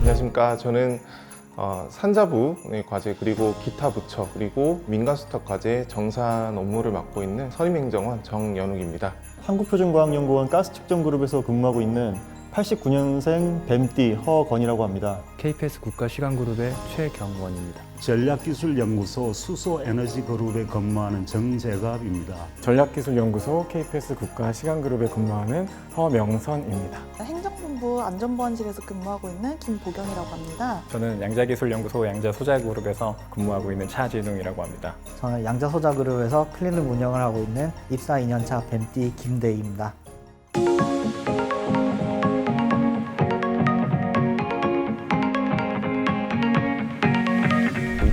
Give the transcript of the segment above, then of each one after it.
안녕하십니까. 저는 어, 산자부의 과제 그리고 기타 부처 그리고 민간수탁 과제 정산 업무를 맡고 있는 선임행정원 정연욱입니다. 한국표준과학연구원 가스측정그룹에서 근무하고 있는 89년생 뱀띠 허건이라고 합니다. KPS 국가시간그룹의 최경원입니다. 전략기술연구소 수소에너지그룹에 근무하는 정재갑입니다. 전략기술연구소 KPS 국가시간그룹에 근무하는 허명선입니다. 행정본부 안전보안실에서 근무하고 있는 김보경이라고 합니다. 저는 양자기술연구소 양자소자그룹에서 근무하고 있는 차진웅이라고 합니다. 저는 양자소자그룹에서 클린룸 운영을 하고 있는 입사 2년차 뱀띠 김대희입니다.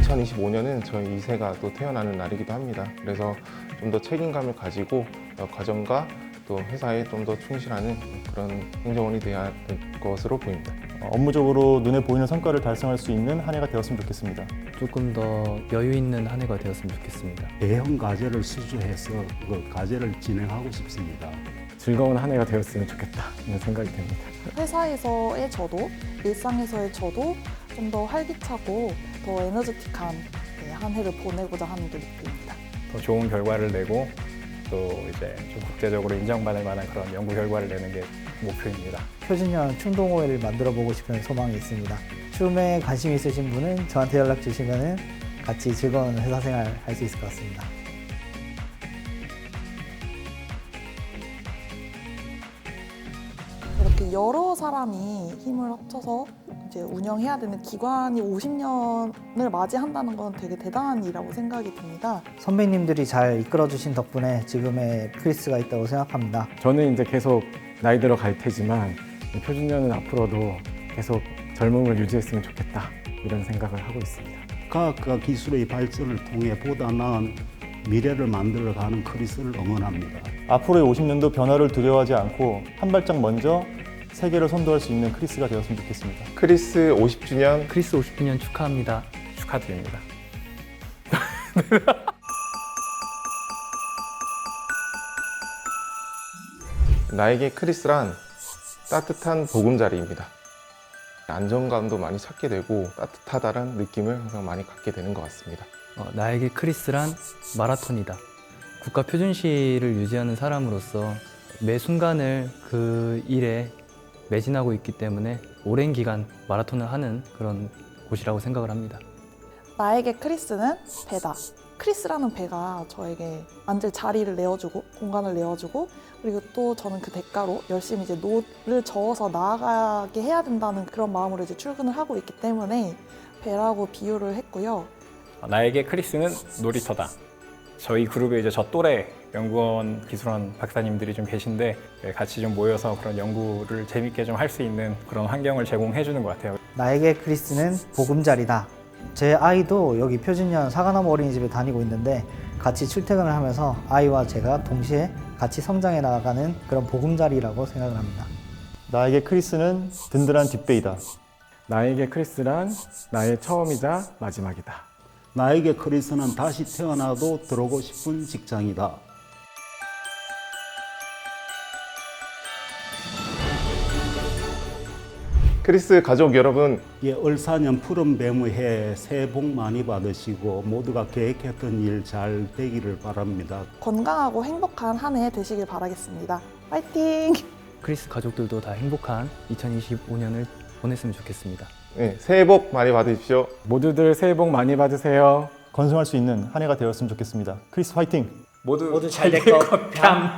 2025년은 저희 2세가 또 태어나는 날이기도 합니다. 그래서 좀 더 책임감을 가지고 어, 가정과 또 회사에 좀 더 충실하는 그런 행정원이 되어야 될 것으로 보입니다. 어, 업무적으로 눈에 보이는 성과를 달성할 수 있는 한 해가 되었으면 좋겠습니다. 조금 더 여유 있는 한 해가 되었으면 좋겠습니다. 대형 과제를 수주해서 그 과제를 진행하고 싶습니다. 즐거운 한 해가 되었으면 좋겠다 이런 생각이 듭니다. 회사에서의 저도, 일상에서의 저도 좀 더 활기차고 더 에너지틱한 네, 한 해를 보내고자 하는 게 목표입니다. 더 좋은 결과를 내고 또 이제 좀 국제적으로 인정받을 만한 그런 연구 결과를 내는 게 목표입니다. 표준형 춤동호회를 만들어 보고 싶은 소망이 있습니다. 춤에 관심 있으신 분은 저한테 연락 주시면 같이 즐거운 회사 생활 할 수 있을 것 같습니다. 이렇게 여러 사람이 힘을 합쳐서 이제 운영해야 되는 기관이 50년을 맞이한다는 건 되게 대단한 일이라고 생각이 듭니다. 선배님들이 잘 이끌어 주신 덕분에 지금의 크리스가 있다고 생각합니다. 저는 이제 계속 나이 들어 갈 테지만 이 표준년은 앞으로도 계속 젊음을 유지했으면 좋겠다 이런 생각을 하고 있습니다. 과학과 기술의 발전을 통해 보다 나은 미래를 만들어 가는 크리스를 응원합니다. 앞으로의 50년도 변화를 두려워하지 않고 한 발짝 먼저 세계를 선도할 수 있는 크리스가 되었으면 좋겠습니다. 크리스 50주년 크리스 50주년 축하합니다. 축하드립니다. 나에게 크리스란 따뜻한 보금자리입니다. 안정감도 많이 찾게 되고 따뜻하다는 느낌을 항상 많이 갖게 되는 것 같습니다. 어, 나에게 크리스란 마라톤이다. 국가 표준시를 유지하는 사람으로서 매 순간을 그 일에 매진하고 있기 때문에 오랜 기간 마라톤을 하는 그런 곳이라고 생각을 합니다. 나에게 크리스는 배다. 크리스라는 배가 저에게 앉을 자리를 내어주고 공간을 내어주고 그리고 또 저는 그 대가로 열심히 이제 노를 저어서 나아가게 해야 된다는 그런 마음으로 이제 출근을 하고 있기 때문에 배라고 비유를 했고요. 어, 나에게 크리스는 놀이터다. 저희 그룹에 이제 저 또래 연구원 기술원 박사님들이 좀 계신데 네, 같이 좀 모여서 그런 연구를 재밌게 좀 할 수 있는 그런 환경을 제공해 주는 것 같아요. 나에게 크리스는 보금자리다. 제 아이도 여기 표준년 사과나무 어린이집에 다니고 있는데 같이 출퇴근을 하면서 아이와 제가 동시에 같이 성장해 나가는 그런 보금자리라고 생각을 합니다. 나에게 크리스는 든든한 뒷배이다. 나에게 크리스란 나의 처음이자 마지막이다. 나에게 크리스는 다시 태어나도 들어오고 싶은 직장이다. 크리스 가족 여러분 예, 을사년 푸른 뱀의 새해 복 많이 받으시고 모두가 계획했던 일 잘 되기를 바랍니다. 건강하고 행복한 한 해 되시길 바라겠습니다. 파이팅! 크리스 가족들도 다 행복한 2025년을 보냈으면 좋겠습니다. 네, 새해 복 많이 받으십시오. 모두들 새해 복 많이 받으세요. 건승할 수 있는 한 해가 되었으면 좋겠습니다. 크리스 화이팅! 모두 모두 잘 될 것. 뺨.